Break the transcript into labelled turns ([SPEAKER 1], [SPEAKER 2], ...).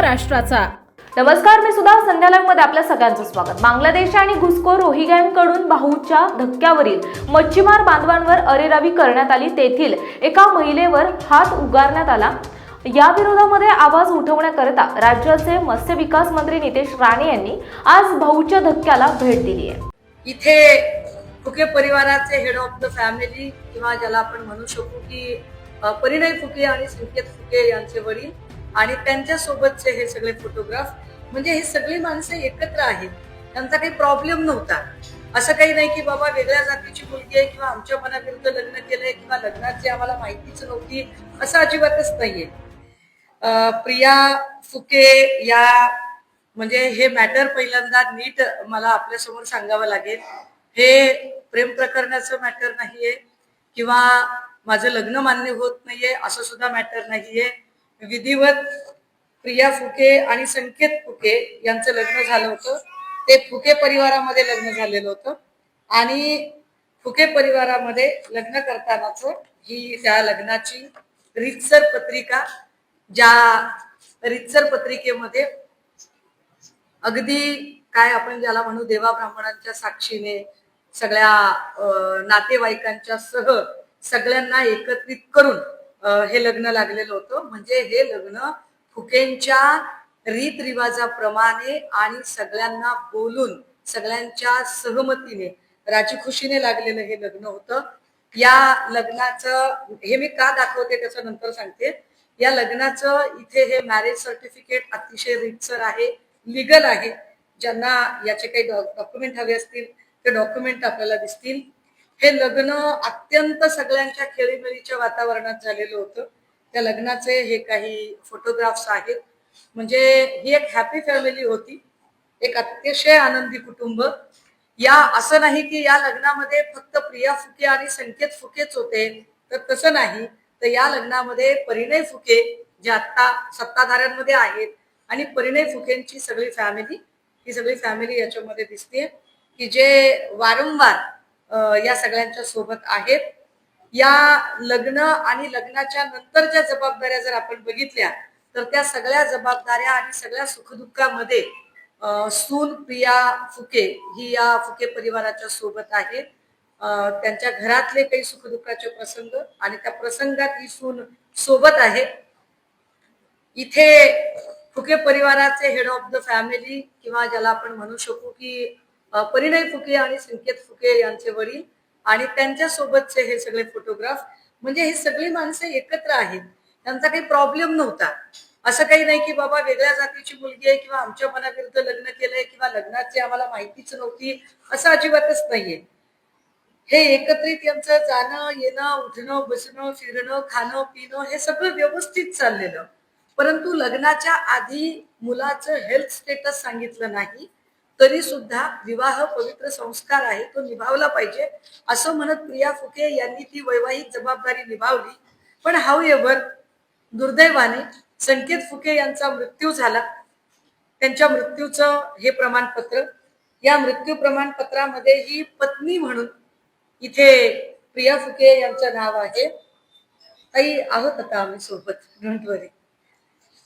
[SPEAKER 1] राष्ट्राचा
[SPEAKER 2] नमस्कार मी सुद्धा संध्या मध्ये आपल्या सगळ्यांचं स्वागत. बांगलादेश आणि घुसखोर रोहिंग्यांकडून भाऊच्या धक्क्यावरील मच्छीमार बांधवांवर अरेरावी करण्यात आली तेथील एका महिलेवर हात उगारण्यात आला. या विरोधामध्ये आवाज उठवण्याकरता राज्याचे मत्स्य विकास मंत्री नितेश राणे यांनी आज भाऊच्या धक्क्याला भेट दिली आहे.
[SPEAKER 3] इथे फुके परिवाराचे हेड ऑफ द फॅमिली किंवा ज्याला आपण म्हणू शकू की परिणय फुके आणि संकेत फुके यांचे वडील आणि त्यांच्यासोबतचे हे सगळे फोटोग्राफ. म्हणजे हे सगळी माणसं एकत्र आहेत. त्यांचा काही प्रॉब्लेम नव्हता. असं काही नाही की बाबा वेगळ्या जातीची मुलगी आहे किंवा आमच्या मनाविरुद्ध लग्न केलंय किंवा लग्नाची आम्हाला माहितीच नव्हती असं अजिबातच नाहीये. प्रिया फुके या म्हणजे हे मॅटर पहिल्यांदा नीट मला आपल्यासमोर सांगावं लागेल. हे प्रेम प्रकरणाचं मॅटर नाहीये किंवा माझं लग्न मान्य होत नाहीये असं सुद्धा मॅटर नाहीये. विधिवत प्रिया फुके आणि संकेत फुके यांचं लग्न झालं होतं. ते फुके परिवारामध्ये लग्न झालेलं होतं. आणि फुके परिवारामध्ये लग्न करतानाच ही त्या लग्नाची रितसर पत्रिका ज्या रितसर पत्रिकेमध्ये अगदी काय आपण ज्याला म्हणू देवा ब्राह्मणांच्या साक्षीने सगळ्या नातेवाईकांच्या सह सगळ्यांना एकत्रित करून हे लग्न लागलेलं होतं. म्हणजे हे लग्न फुकेंच्या रीतरिवाजाप्रमाणे आणि सगळ्यांना बोलून सगळ्यांच्या सहमतीने राजी खुशीने लागलेलं हे लग्न होतं. या लग्नाचं हे मी का दाखवते त्याचं नंतर सांगते. या लग्नाचं इथे हे मॅरेज सर्टिफिकेट अतिशय रितसर आहे लिगल आहे. ज्यांना याचे काही डॉक्युमेंट हवे असतील ते डॉक्युमेंट आपल्याला दिसतील. हे लग्न अत्यंत सगळ्यांच्या खेळीमेळीच्या वातावरणात झालेलं होतं. त्या लग्नाचे हे काही फोटोग्राफ्स आहेत. म्हणजे ही एक हॅपी फॅमिली होती. एक अतिशय आनंदी कुटुंब. या असं नाही की या लग्नामध्ये फक्त प्रिया फुके आणि संकेत फुकेच होते. तर तसं नाही. तर या लग्नामध्ये परिणय फुके जे आता सत्ताधाऱ्यांमध्ये आहेत आणि परिणय फुकेंची सगळी फॅमिली ही सगळी फॅमिली याच्यामध्ये दिसते की जे वारंवार या सगळ्यांच्या सोबत आहेत. या लग्न आणि लग्नाच्या नंतरच्या जबाबदाऱ्या जर आपण बघितल्या तर त्या सगळ्या जबाबदाऱ्या आणि सगळ्या सुखदुःखामध्ये सून प्रिया फुके ही या फुके परिवाराच्या सोबत आहे त्यांच्या घरातले काही सुखदुःखाचे प्रसंग आणि त्या प्रसंगात ही सून सोबत आहे. इथे फुके परिवाराचे हेड ऑफ द फॅमिली किंवा ज्याला आपण म्हणू शकू की परिणय फुके आणि संकेत फुके यांचे वडील आणि त्यांच्या सोबतचे हे सगळे फोटोग्राफ म्हणजे हे सगळी माणसं एकत्र आहेत. त्यांचा काही प्रॉब्लेम नव्हता. असं काही नाही की बाबा वेगळ्या जातीची मुलगी आहे किंवा आमच्या मनाविरुद्ध लग्न केलंय किंवा लग्नाची आम्हाला माहितीच नव्हती असं अजिबातच नाहीये. हे एकत्रित यांचं जाणं येणं उठणं बसणं फिरणं खाणं पिणं हे सगळं व्यवस्थित चाललेलं. परंतु लग्नाच्या आधी मुलाचं हेल्थ स्टेटस सांगितलं नाही. तरी सुद्धा विवाह पवित्र संस्कार आहे तो निभावला पाहिजे. असं म्हणत प्रिया फुके यांनी ती वैवाहिक जबाबदारी निभावली. पण हाऊ एव्हर दुर्दैवाने संकेत फुके यांचा मृत्यू झाला. त्यांच्या मृत्यूचं हे प्रमाणपत्र या मृत्यू प्रमाणपत्रामध्ये ही पत्नी म्हणून इथे प्रिया फुके यांचं नाव आहे. ताई आहोत आता आम्ही सोबत घंटवरी